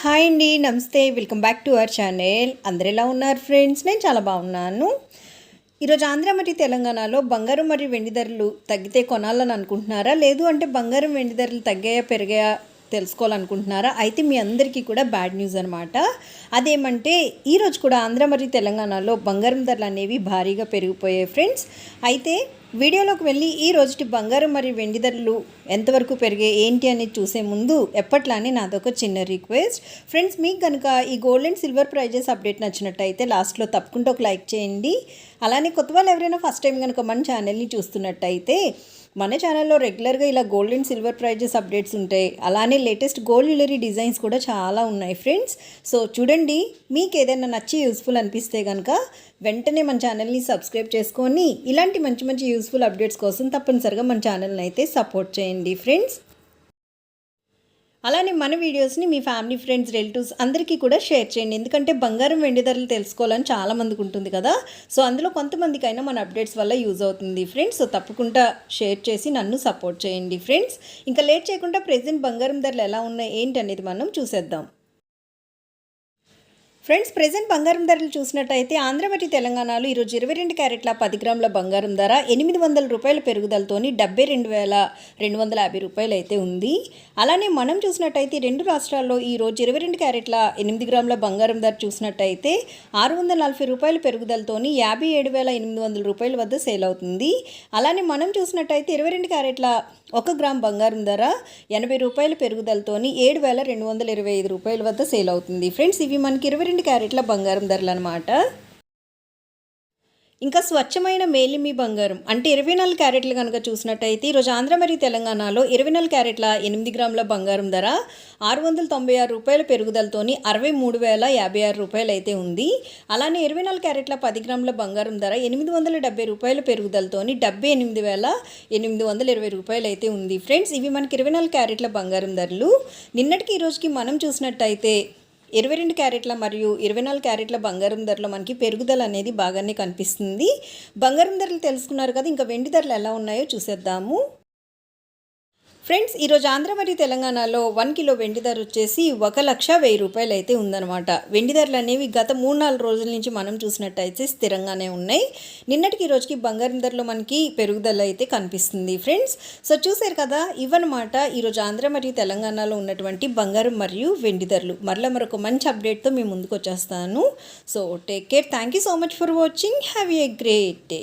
Hi అండి నమస్తే. Welcome back to our channel అందరు ఎలా ఉన్నారు ఫ్రెండ్స్ నేను చాలా బాగున్నాను. ఈరోజు ఆంధ్ర మరియు తెలంగాణలో బంగారం మరియు వెండి ధరలు తగ్గితే కొనాలని అనుకుంటున్నారా? లేదు అంటే బంగారం వెండి ధరలు తగ్గాయా పెరిగాయా? తెలుసుకోవాలనుకుంటున్నారా? అయితే మీ అందరికీ కూడా బ్యాడ్ న్యూస్ అనమాట అదేమంటే ఈరోజు కూడా ఆంధ్ర మరియు తెలంగాణలో బంగారం ధరలు అనేవి భారీగా పెరిగిపోయాయి ఫ్రెండ్స్. అయితే వీడియోలోకి వెళ్ళి ఈ రోజుటి బంగారం మరియు వెండి ధరలు ఎంతవరకు పెరిగాయి ఏంటి అనేది చూసే ముందు ఎప్పట్లానే నాదొక చిన్న రిక్వెస్ట్. ఫ్రెండ్స్ మీకు కనుక ఈ gold and silver prizes update నచ్చినట్టయితే లాస్ట్లో తప్పకుండా ఒక లైక్ చేయండి. అలానే కొత్త వాళ్ళు ఎవరైనా ఫస్ట్ టైం కనుక మన ఛానల్ని చూస్తున్నట్టయితే మన ఛానల్లో రెగ్యులర్గా ఇలా gold and silver prizes updates ఉంటాయి అలానే లేటెస్ట్ గోల్డ్ జ్యువెలరీ డిజైన్స్ కూడా చాలా ఉన్నాయి ఫ్రెండ్స్ సో చూడండి మీకు ఏదైనా నచ్చి యూస్ఫుల్ అనిపిస్తే కనుక వెంటనే మన ఛానల్ని సబ్స్క్రైబ్ చేసుకొని ఇలాంటి మంచి మంచి యూస్ఫుల్ అప్డేట్స్ కోసం తప్పనిసరిగా మన ఛానల్ని అయితే సపోర్ట్ చేయండి ఫ్రెండ్స్ అలానే మన వీడియోస్ని మీ ఫ్యామిలీ ఫ్రెండ్స్ రిలేటివ్స్ అందరికీ కూడా షేర్ చేయండి. ఎందుకంటే బంగారం వెండి ధరలు తెలుసుకోవాలని చాలా మందికి ఉంటుంది కదా. సో అందులో కొంతమందికైనా మన అప్డేట్స్ వల్ల యూజ్ అవుతుంది ఫ్రెండ్స్. సో తప్పకుండా షేర్ చేసి నన్ను సపోర్ట్ చేయండి ఫ్రెండ్స్. ఇంకా లేట్ చేయకుండా ప్రెసెంట్ బంగారం ధరలు ఎలా ఉన్నాయి ఏంటి అనేది మనం చూసేద్దాం. ఫ్రెండ్స్ ప్రెసెంట్ బంగారం ధరలు చూసినట్టయితే ఆంధ్ర మరియు తెలంగాణలో ఈరోజు ఇరవై రెండు క్యారెట్ల పది గ్రాముల బంగారం ధర ఎనిమిది వందల రూపాయల పెరుగుదలతోని డెబ్బై రెండు వేల రెండు వందల యాభై రూపాయలు అయితే ఉంది. అలానే మనం చూసినట్టయితే రెండు రాష్ట్రాల్లో ఈ రోజు ఇరవై రెండు క్యారెట్ల ఎనిమిది గ్రాముల బంగారం ధర చూసినట్టయితే ఆరు వందల నలభై రూపాయల పెరుగుదలతోని యాభై ఏడు వేల ఎనిమిది వందల రూపాయల వద్ద సేల్ అవుతుంది. అలానే మనం చూసినట్టయితే ఇరవై రెండు క్యారెట్ల ఒక గ్రామ్ బంగారం ధర ఎనభై రూపాయల పెరుగుదలతోని ఏడు వేల రెండు వందల ఇరవై ఐదు రూపాయల వద్ద సేల్ అవుతుంది. ఫ్రెండ్స్ ఇవి మనకి ఇరవై రెండు క్యారెట్ల బంగారం ధరలు అనమాట ఇంకా స్వచ్ఛమైన మేలిమి బంగారం. అంటే ఇరవై నాలుగు క్యారెట్లు కనుక చూసినట్టయితే ఈరోజు ఆంధ్ర మరియు తెలంగాణలో ఇరవై నాలుగు క్యారెట్ల ఎనిమిది గ్రాముల బంగారం ధర ఆరు వందల తొంభై ఆరు రూపాయల పెరుగుదలతోని అరవై మూడు వేల యాభై ఆరు రూపాయలు అయితే ఉంది. అలానే ఇరవై నాలుగు క్యారెట్ల పది గ్రాముల బంగారం ధర ఎనిమిది వందల డెబ్బై రూపాయల పెరుగుదలతోని డెబ్బై ఎనిమిది వేల ఎనిమిది వందల ఇరవై రూపాయలు అయితే ఉంది. ఫ్రెండ్స్ ఇవి మనకి ఇరవై నాలుగు క్యారెట్ల బంగారం ధరలు. నిన్నటికి ఈ రోజుకి మనం చూసినట్టయితే ఇరవై రెండు క్యారెట్ల మరియు ఇరవై నాలుగు క్యారెట్ల బంగారం ధరలో మనకి పెరుగుదల అనేది బాగానే కనిపిస్తుంది. బంగారం ధరలు తెలుసుకున్నారు కదా ఇంకా వెండి ధరలు ఎలా ఉన్నాయో చూసేద్దాము. ఫ్రెండ్స్ ఈరోజు ఆంధ్ర మరియు తెలంగాణలో వన్ కిలో వెండి ధర వచ్చేసి ఒక లక్ష వెయ్యి రూపాయలు అయితే ఉందన్నమాట. వెండి ధరలు అనేవి గత మూడు నాలుగు రోజుల నుంచి మనం చూసినట్టయితే స్థిరంగానే ఉన్నాయి. నిన్నటికి రోజుకి బంగారం ధరలో మనకి పెరుగుదల అయితే కనిపిస్తుంది ఫ్రెండ్స్. సో చూసారు కదా ఇవన్నమాట ఈరోజు ఆంధ్ర మరియు తెలంగాణలో ఉన్నటువంటి బంగారం మరియు వెండి ధరలు. మరలా మరొక మంచి అప్డేట్తో మేము ముందుకు వచ్చేస్తాను. So take care thank you so much for watching have a great day